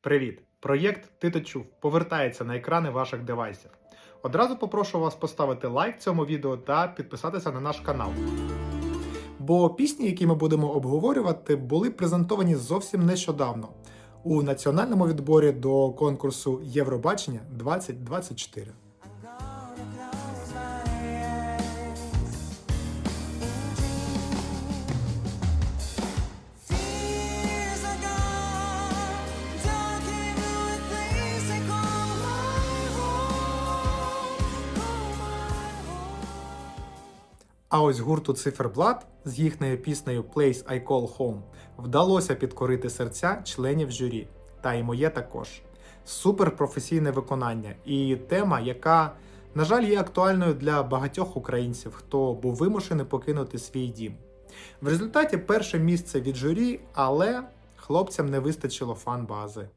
Привіт! Проєкт Ти то чув повертається на екрани ваших девайсів. Одразу попрошу вас поставити лайк цьому відео та підписатися на наш канал. Бо пісні, які ми будемо обговорювати, були презентовані зовсім нещодавно у національному відборі до конкурсу Євробачення 2024. А ось гурту Циферблат з їхньою піснею Place I Call Home вдалося підкорити серця членів журі, та й моє також. Суперпрофесійне виконання і тема, яка, на жаль, є актуальною для багатьох українців, хто був вимушений покинути свій дім. В результаті перше місце від журі, але хлопцям не вистачило фан-бази.